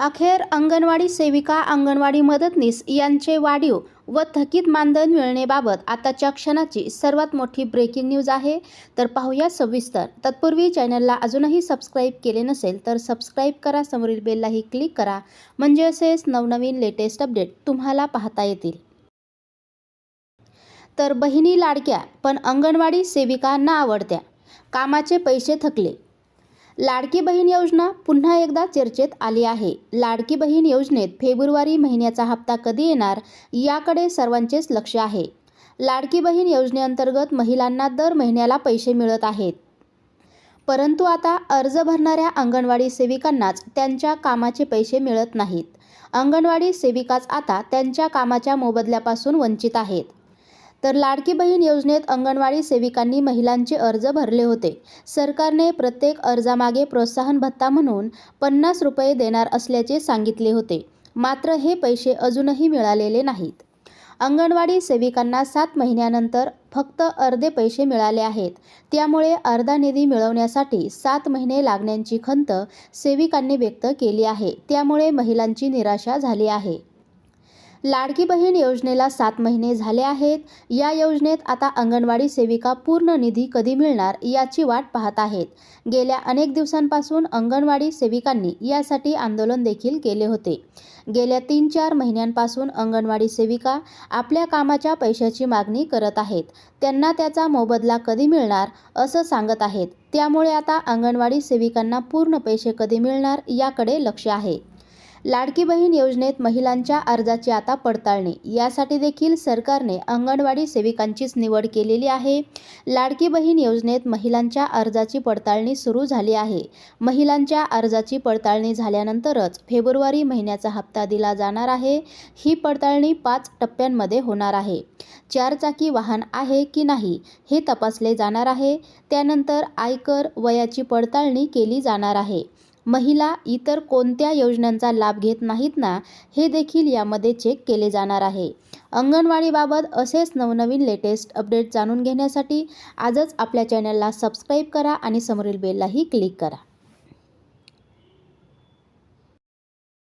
अखेर अंगणवाडी सेविका अंगणवाडी मदतनीस यांचे वाढीव व थकीत मानधन मिळण्याबाबत आताच्या क्षणाची सर्वात मोठी ब्रेकिंग न्यूज आहे. तर पाहूया सविस्तर. तत्पूर्वी चॅनलला अजूनही सबस्क्राईब केले नसेल तर सबस्क्राईब करा. समोरील बेललाही क्लिक करा. म्हणजे असेच नवनवीन लेटेस्ट अपडेट तुम्हाला पाहता येतील. तर बहिणी लाडक्या पण अंगणवाडी सेविका ना आवडत्या. कामाचे पैसे थकले. लाडकी बहीण योजना पुन्हा एकदा चर्चेत आली आहे. लाडकी बहीण योजनेत फेब्रुवारी महिन्याचा हप्ता कधी येणार याकडे सर्वांचेच लक्ष आहे. लाडकी बहीण योजनेअंतर्गत महिलांना दर महिन्याला पैसे मिळत आहेत. परंतु आता अर्ज भरणाऱ्या अंगणवाडी सेविकांनाच त्यांच्या कामाचे पैसे मिळत नाहीत. अंगणवाडी सेविकाच आता त्यांच्या कामाच्या मोबदल्यापासून वंचित आहेत. तर लाडकी बहीण योजनेत अंगणवाडी सेविकांनी महिलांचे अर्ज भरले होते. सरकारने प्रत्येक अर्जामागे प्रोत्साहन भत्ता म्हणून पन्नास रुपये देणार असल्याचे सांगितले होते. मात्र हे पैसे अजूनही मिळालेले नाहीत. अंगणवाडी सेविकांना सात महिन्यानंतर फक्त अर्धे पैसे मिळाले आहेत. त्यामुळे अर्धा निधी मिळवण्यासाठी सात महिने लागण्याची खंत सेविकांनी व्यक्त केली आहे. त्यामुळे महिलांची निराशा झाली आहे. लाडकी बहीण योजनेला सात महिने झाले आहेत. या योजनेत आता अंगणवाडी सेविका पूर्ण निधी कधी मिळणार याची वाट पाहत आहेत. गेल्या अनेक दिवसांपासून अंगणवाडी सेविकांनी यासाठी आंदोलन देखील केले होते. गेल्या तीन चार महिन्यांपासून अंगणवाडी सेविका आपल्या कामाच्या पैशाची मागणी करत आहेत. त्यांना त्याचा मोबदला कधी मिळणार असं सांगत आहेत. त्यामुळे आता अंगणवाडी सेविकांना पूर्ण पैसे कधी मिळणार याकडे लक्ष आहे. लाडकी बहीण योजनेत महिलांच्या अर्जाची आता पडताळणी. यासाठी देखील सरकारने अंगणवाडी सेविकांचीच निवड केलेली आहे. लाडकी बहीण योजनेत महिलांच्या अर्जाची पडताळणी सुरू झाली आहे. महिलांच्या अर्जाची पडताळणी झाल्यानंतरच फेब्रुवारी महिन्याचा हप्ता दिला जाणार आहे. ही पडताळणी पाच टप्प्यांमध्ये होणार आहे. चारचाकी वाहन आहे की नाही हे तपासले जाणार आहे. त्यानंतर आयकर वयाची पडताळणी केली जाणार आहे. महिला इतर कोणत्या योजनांचा लाभ घेत नाहीत ना हे देखील यामध्ये चेक केले जाणार आहे. अंगणवाडीबाबत असेच नवनवीन लेटेस्ट अपडेट जाणून घेण्यासाठी आजच आपल्या चॅनलला सबस्क्राईब करा आणि समोरील बेललाही क्लिक करा.